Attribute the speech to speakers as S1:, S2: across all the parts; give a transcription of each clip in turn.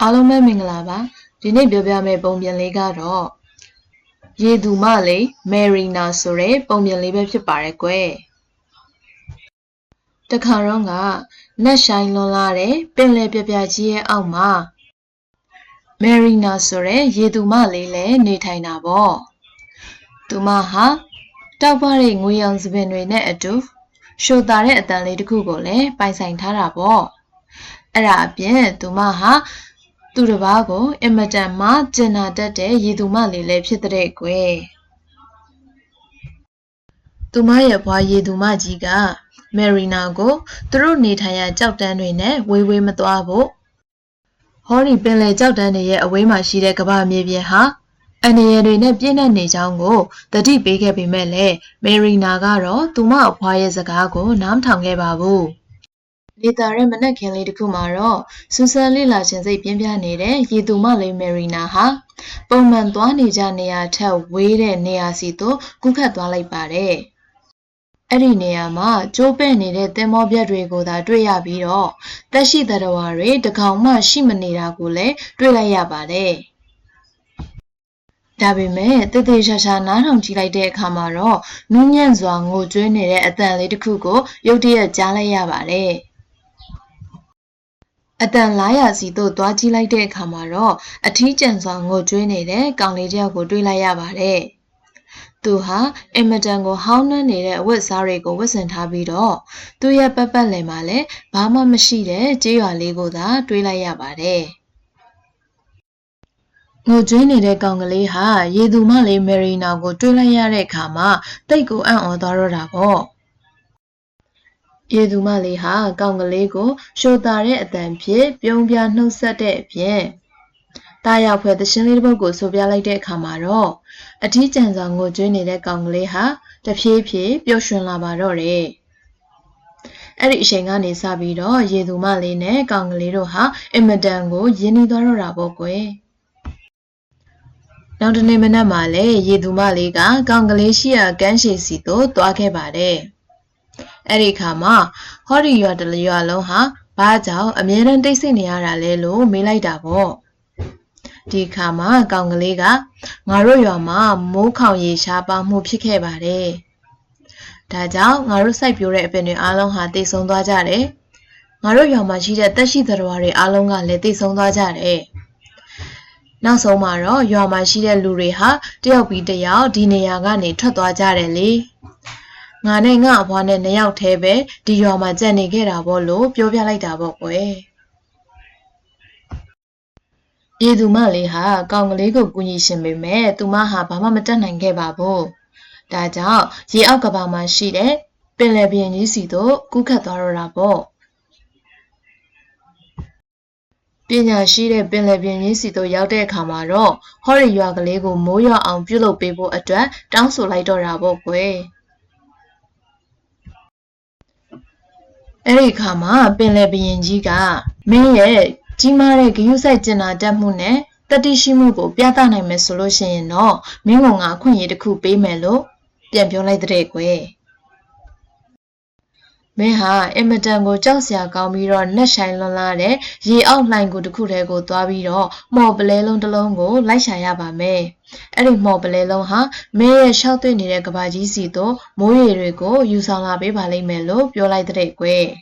S1: အားလုံးပဲမင်္ဂလာပါဒီနေ့ပြောပြမယ့်ပုံပြင်လေးကတော့ရေသူမလေးမယ်ရီနာဆိုတဲ့ပုံပြင်လေးပဲဖြစ်ပါတယ်ကွယ်တခါတော့ကနက်ဆိုင်လွန်လာတဲ့ပင်လယ်ပြပြကြီးရဲ့အောက်မှာမယ်ရီနာဆိုတဲ့ရေသူမလေးလည်းနေထိုင်တာပေါ့သူမဟာတောက်ပတဲ့ငွေရောင်စပင်တွေနဲ့အတူရှိုတာတဲ့အတန်လေးတစ်ခုကိုလည်းပိုင်ဆိုင်ထားတာပေါ့အဲ့ဒါအပြင်သူမဟာ သူတစ်ပါးကိုအင်မတန်မှကျင်နာတတ်တဲ့ရည်သူမလေးလည်းဖြစ်တဲ့ကွယ်သူမရဲ့ဘွားရည်သူမကြီးကမယ်ရီနာကိုသူတို့နေထိုင်ရာကြောက်တန်းတွေနဲ့ဝေးဝေးမသွားဖို့ဟောဒီပင်လယ်ကြောက်တန်းတွေရဲ့အဝေးမှာရှိတဲ့ကမ္ဘာမြေပြင်ဟာအန်ရယ်တွေနဲ့ပြည့်နှက်နေကြောင်းကိုတတိပေးခဲ့ပေမဲ့လည်းမယ်ရီနာကတော့သူမအဖွားရဲ့စကားကိုနားမထောင်ခဲ့ပါဘူး လေတာရဲ့မနက်ခင်းလေးတစ်ခုမှာတော့စူဆန်လေးလာခြင်းစိတ်ပြင်းပြနေတဲ့ရေသူမလေးမယ်ရီနာဟာပုံမှန်သွားနေကြနေရာထက်ဝေးတဲ့နေရာစီသို့ကူးခတ်သွားလိုက်ပါတယ်။အဲ့ဒီနေရာမှာကျိုးပဲ့နေတဲ့သင်္ဘောပြက်တွေကိုသာတွေ့ရပြီးတော့တက်ရှိသတ္တဝါတွေတကောင်မှရှိမနေတာကိုလည်းတွေ့လိုက်ရပါတယ်။ဒါပေမဲ့တည်တည်ရှာရှာနားထောင်ကြည့်လိုက်တဲ့အခါမှာတော့နူးညံ့စွာငိုကြွေးနေတဲ့အတန်လေးတစ်ခုကိုရုတ်တရက်ကြားလိုက်ရပါတယ်။ အတန်လားရာစီသို့သွားကြည့်လိုက်တဲ့အခါမှာတော့အထီးကျန်စွာငိုကြွေးနေတဲ့ကောင်လေးတစ်ယောက်ကိုတွေ့လိုက်ရပါတယ်။သူဟာအင်မတန်ကိုဟောင်းနှမ်းနေတဲ့အဝတ်စားတွေကိုဝတ်ဆင်ထားပြီးတော့သူ့ရဲ့ပတ်ပတ်လည်မှာလည်းဘာမှမရှိတဲ့ကြေးရွာလေးကိုသာတွေးလိုက်ရပါတယ်။ငိုကြွေးနေတဲ့ကောင်ကလေးဟာရေသူမလေးမယ်ရီနာကို တွေးလိုက်ရတဲ့အခါမှာတိတ်ကိုအံ့ဩသွားတော့တာပေါ့။ ရေသူမလေးဟာကောင်ကလေးကိုရှိုတာတဲ့အတန်ဖြင့်ပြုံးပြနှုတ်ဆက်တဲ့အပြင်တာရောက်ဖွဲ့သရှင်လေးတစ်ပုဒ်ကိုဆိုပြလိုက်တဲ့အခါမှာတော့အထီးကျန်စွာငိုကြွေးနေတဲ့ကောင်ကလေးဟာတဖြည်းဖြည်းပျော်ရွှင်လာပါတော့တယ်။အဲ့ဒီအချိန်ကနေစပြီးတော့ရေသူမလေးနဲ့ကောင်ကလေးတို့ဟာအင်မတန်ကိုယဉ်နီးသွားတော့တာပေါ့ကွယ်။နောက်တနေ့မနက်မှာလည်းရေသူမလေးကကောင်ကလေးရှိရာကမ်းခြေစီသို့သွားခဲ့ပါတယ်။ အဲ့ဒီအခါမှာဟောဒီရွာတလရွာလုံးဟာဘာကြောင့်အမြဲတမ်းတိတ်ဆိတ်နေရတာလဲလို့မေးလိုက်တာပေါ့ဒီအခါမှာကောင်ကလေးကငါတို့ရွာမှာမိုးခေါင်ရေရှားပါမှုဖြစ်ခဲ့ပါတယ်ဒါကြောင့်ငါတို့စိုက်ပျိုးတဲ့အပင်တွေအားလုံးဟာတိတ်ဆုံးသွားကြတယ်ငါတို့ရွာမှာရှိတဲ့တက်ရှိသတ္တဝါတွေအားလုံးကလည်းတိတ်ဆုံးသွားကြတယ်နောက်ဆုံးမှာတော့ရွာမှာရှိတဲ့လူတွေဟာတယောက်ပြီးတယောက်ဒီနေရာကနေထွက်သွားကြတယ်လေ ငါနဲ့ငါအဖွားနဲ့နှစ်ယောက်တည်းပဲဒီရွာမှာကြံနေခဲ့တာပေါ့လို့ပြောပြလိုက်တာပေါ့ကွယ်။ရေသူမလေးဟာကောင်ကလေးကိုကူညီရှင်ပေမဲ့သူမဟာဘာမှမတတ်နိုင်ခဲ့ပါဘူး။ဒါကြောင့်ရေအောက်ကဘာမှာရှိတဲ့ပင်လယ်ပြင်ကြီးစီတို့ကူးခတ်သွားတော့တာပေါ့။ပညာရှိတဲ့ပင်လယ်ပြင်ကြီးစီတို့ရောက်တဲ့အခါမှာတော့ဟော်ရီရွာကလေးကိုမိုးရွာအောင်ပြုလုပ်ပေးဖို့အတွက်တောင်းဆိုလိုက်တော့တာပေါ့ကွယ်။ အဲ့ဒီအခါမှာပင်လယ်ဘရင်ကြီးကမင်းရဲ့ကြီးမားတဲ့ဂယုစိုက်ကျင်နာတတ်မှုနဲ့တတိရှိမှုကိုပြသနိုင်မယ်ဆိုလို့ရှိရင်တော့မင်းကငါအခွင့်အရေးတစ်ခုပေးမယ်လို့ပြန်ပြောလိုက်တဲ့ကွယ် မင်းဟာအင်မတန်ကိုကြောက်စရာကောင်းပြီးတော့နှက်ဆိုင်လွန်လာတဲ့ရေအောက်လှိုင်ကိုတစ်ခုတည်းကိုသွားပြီးတော့မော်ပလဲလုံးတစ်လုံးကိုလိုက်ရှာရပါမယ်။အဲ့ဒီမော်ပလဲလုံးဟာမင်းရဲ့ရှောက်သွင်းနေတဲ့ကဘာကြီးစီသို့မိုးရေတွေကိုယူဆောင်လာပေးပါလိမ့်မယ်လို့ပြောလိုက်တဲ့ကွယ်။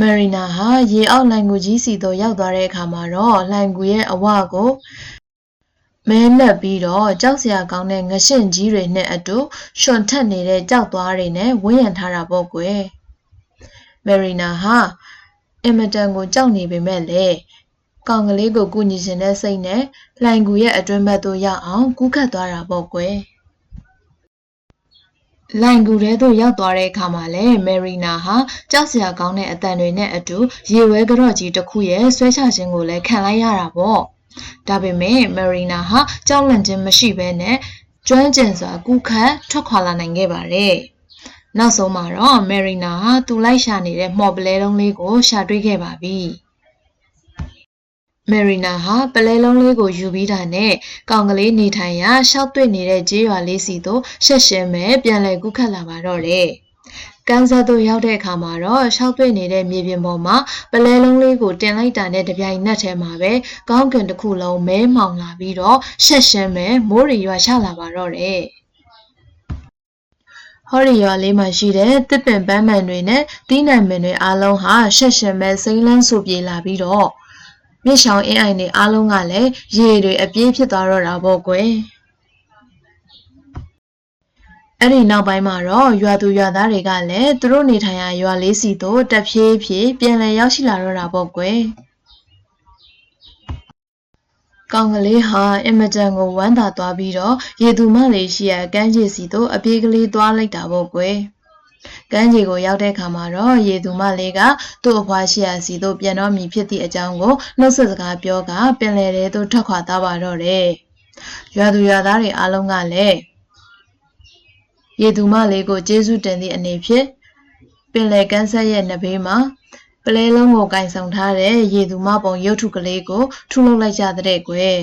S1: မရီနာဟာရေအောက်လှိုင်ကိုကြီးစီသို့ရောက်သွားတဲ့အခါမှာတော့လှိုင်ကူရဲ့အဝကို မဲနဲ့ပြီးတော့ကြောက်စရာကောင်းတဲ့ငရှင့်ကြီးတွေနဲ့အတူရှွန်ထက်နေတဲ့ကြောက်သွားတွေနဲ့ဝန်းရံထားတာပေါ့ကွယ်မယ်ရီနာဟာအင်မတန်ကိုကြောက်နေပေမဲ့လေကောင်ကလေးကိုကူညီရှင်တဲ့စိတ်နဲ့လှိုင်ကူရဲ့အတွင်းဘက်သို့ရောက်အောင်ကူးခတ်သွားတာပေါ့ကွယ်လိုင်ကူထဲသို့ရောက်သွားတဲ့အခါမှာလည်းမယ်ရီနာဟာကြောက်စရာကောင်းတဲ့အတန်တွေနဲ့အတူရေဝဲကြော့ကြီးတစ်ခုရဲ့ဆွဲချခြင်းကိုလည်းခံလိုက်ရတာပေါ့ ဒါပေမဲ့မယ်ရီနာဟာကြောက်လန့်ခြင်းမရှိဘဲနဲ့ကျွမ်းကျင်စွာကူးခတ်ထွက်ခွာလာနိုင်ခဲ့ပါတယ်။နောက်ဆုံးမှာတော့မယ်ရီနာဟာသူလိုက်ရှာနေတဲ့မှော်ပလဲလုံးလေးကိုရှာတွေ့ခဲ့ပါပြီ။မယ်ရီနာဟာပလဲလုံးလေးကိုယူပြီးတာနဲ့ကောင်ကလေးနေထိုင်ရာရှောက်တွေ့နေတဲ့ကျေးရွာလေးစီသို့ရှက်ရှင်မဲ့ပြန်လည်ကူးခတ်လာပါတော့တယ်။ ကန်းဆက်သို့ရောက်တဲ့အခါမှာတော့ရှောက်သွေ့နေတဲ့မြေပြင်ပေါ်မှာပလဲလုံးလေးကိုတင်လိုက်တာနဲ့တပြိုင်နက်တည်းမှာပဲကောင်းကင်တစ်ခုလုံးမဲမှောင်လာပြီးတော့ရှက်ရှင်းပဲမိုးရီရွာချလာပါတော့တယ်ဟော်ရီရွာလေးမှာရှိတဲ့တစ်ပင်ပန်းမှန်တွေနဲ့တီးနှံပင်တွေအားလုံးဟာရှက်ရှင်းပဲစိမ့်လန်းဆူပြေလာပြီးတော့မြစ်ချောင်းအင်းအိုင်တွေအားလုံးကလည်းရေတွေအပြည့်ဖြစ်သွားတော့တာပေါ့ကွယ် အဲ့ဒီနောက်ပိုင်းမှာတော့ရွာသူရွာသားတွေကလည်းသူတို့နေထိုင်ရာရွာလေးစီသို့တက်ဖြည်းဖြည်းပြန်လည်ရောက်ရှိလာတော့တာပေါ့ကွယ်ကောင်ကလေးဟာအင်မတန်ကိုဝမ်းသာသွားပြီးတော့ရေသူမလေးရှိရာကမ်းခြေစီသို့အပြေးကလေးသွားလိုက်တာပေါ့ကွယ်ကမ်းခြေကိုရောက်တဲ့အခါမှာတော့ရေသူမလေးကသူ့အဖွားရှိရာစီသို့ပြန်တော့မည်ဖြစ်သည့်အကြောင်းကိုနှုတ်ဆက်စကားပြောကပင်လယ်ထဲသို့ထွက်ခွာသွားပါတော့တယ်ရွာသူရွာသားတွေအားလုံးကလည်း ရေသူမလေးကိုကျေးဇူးတင်သည့်အနေဖြင့်ပင်လယ်ကမ်းဆက်ရဲ့နဘေးမှာပလဲလုံးကိုကင်ဆောင်ထားတဲ့ရေသူမပုံရုပ်ထုကလေးကိုထုလုပ်လိုက်ကြတဲ့ကွယ်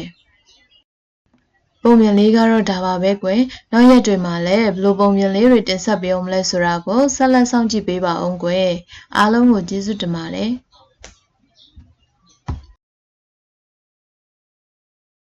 S1: ပုံမြင်လေးကတော့ဒါပါပဲကွယ်နောက်ရက်တွေမှာလည်းဘလို့ပုံမြင်လေးတွေတင်ဆက်ပေးအောင်မလဲဆိုတာကိုဆက်လက်စောင့်ကြည့်ပေးပါအောင်ကွယ်အားလုံးကိုကျေးဇူးတင်ပါတယ်